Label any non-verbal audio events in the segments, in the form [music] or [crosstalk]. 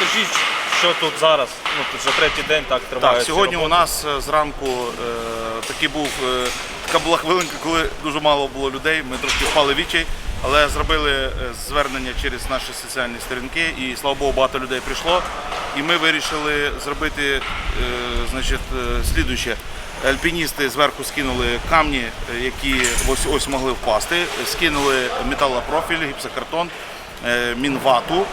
розкажіть, що тут зараз. Ну тут вже третій день так триває. Так, ці сьогодні у роботи. нас е, зранку е, такий був, е, така була хвилинка, коли дуже мало було людей. Ми трошки впали в відчай, але зробили е, звернення через наші соціальні сторінки, і слава Богу, багато людей прийшло. І ми вирішили зробити е, значить, е, слідуюче. Альпіністи зверху скинули камні, е, які ось ось могли впасти, скинули металопрофіль, гіпсокартон, е, мінвату,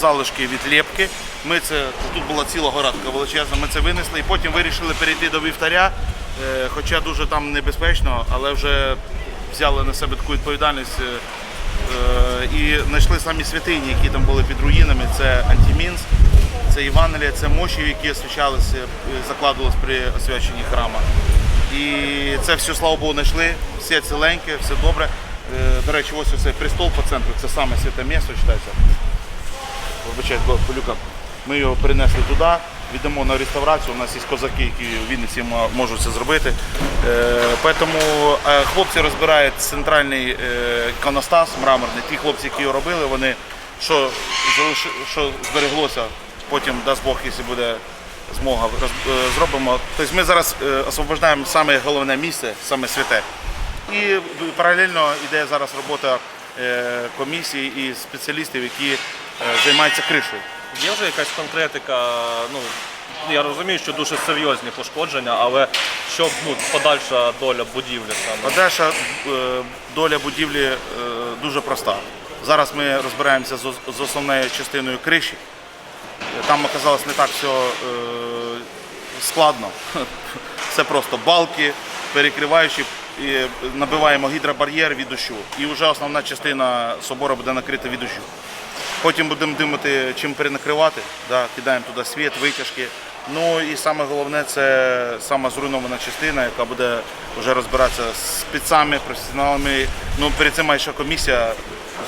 залишки від лєпки. Ми це тут була ціла гора така величезна. Ми це винесли і потім вирішили перейти до вівтаря. е, Хоча дуже там небезпечно, але вже взяли на себе таку відповідальність е, е, і знайшли самі святині, які там були під руїнами. Це Антімінськ, це Євангелія, це мощі, які освячалися, е, закладувалися при освяченні храма. І це все, слава Богу, знайшли, все ціленьке, все добре. Е, До речі, ось оцей престол по центру, це саме святе місто, вважається. Вибачайте, полюка. Ми його перенесли туди, віддамо на реставрацію. У нас є козаки, які в Вінниці можуть це зробити. Е, Тому е, хлопці розбирають центральний е, іконостас мраморний. Ті хлопці, які його робили, вони що, що збереглося, потім дасть Бог, якщо буде змога, е, зробимо. Тобто ми зараз освобождаємо саме головне місце, саме святе. І паралельно йде зараз робота е, комісії і спеціалістів, які е, займаються кришею. Є вже якась конкретика, ну я розумію, що дуже серйозні пошкодження, але щоб ну, подальша доля будівлі саме. Одеша е, доля будівлі дуже проста. Зараз ми розбираємося з основною частиною криші. Там оказалось не так все складно. [laughs] Це просто балки, перекриваючі, набиваємо гідробар'єр від дощу. І вже основна частина собору буде накрита від дощу. Потім будемо думати, чим перенакривати. Да, кидаємо туди світ, витяжки. Ну і саме головне це сама зруйнована частина, яка буде вже розбиратися з спецами, професіоналами. Ну перед цим має ще комісія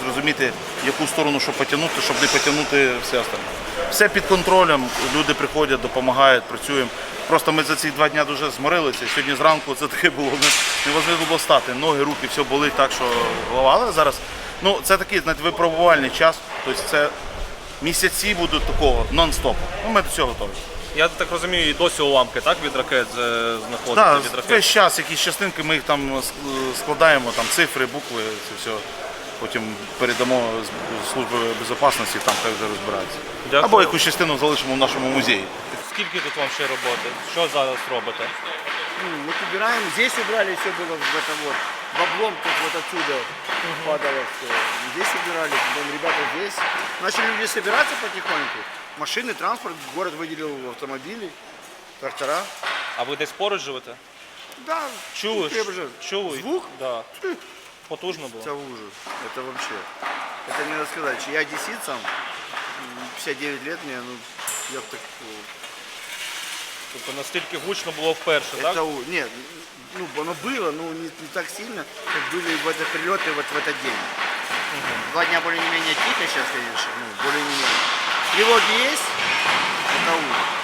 зрозуміти, яку сторону що потягнути, щоб не потягнути все остальне. Все під контролем. Люди приходять, допомагають, працюємо. Просто ми за ці два дні дуже зморилися. Сьогодні зранку це таке було не- неважливо було стати. Ноги, руки, все болить так, що голова. Але зараз ну це такий знаєте, випробувальний час. Тобто це місяці будуть такого нон-стопу. Ну, ми до цього готові. Я так розумію, і досі уламки так від ракет е, знаходяться Так, від ракет. весь час якісь частинки, ми їх там ск- складаємо, там цифри, букви, це все. Потім передамо з служби безпечності, там хай вже розбираються. Дякую. Або якусь частину залишимо в нашому музеї. Скільки тут вам ще роботи? Що зараз робите? Ну, Мы убираем, здесь убрали, все было в этом вот, в обломках вот отсюда падало все. Здесь убирали, потом ребята здесь. Начали люди собираться потихоньку. Машины, транспорт, город выделил автомобили, трактора. А ви десь поруч живете? Да, Чули? ну. Чули? Звук? Да. Потужно було. Это ужас. Это вообще. Это не надо сказать. что Я одессит сам, м, 59 лет мне, ну, я б так... э, Тобто настільки гучно було вперше, так? Это, у- нет, ну, оно было, но не, не так сильно, как были в это прилеты вот в этот день. Два дня более-менее тихо сейчас, конечно, ну, более-менее. Tribo Então,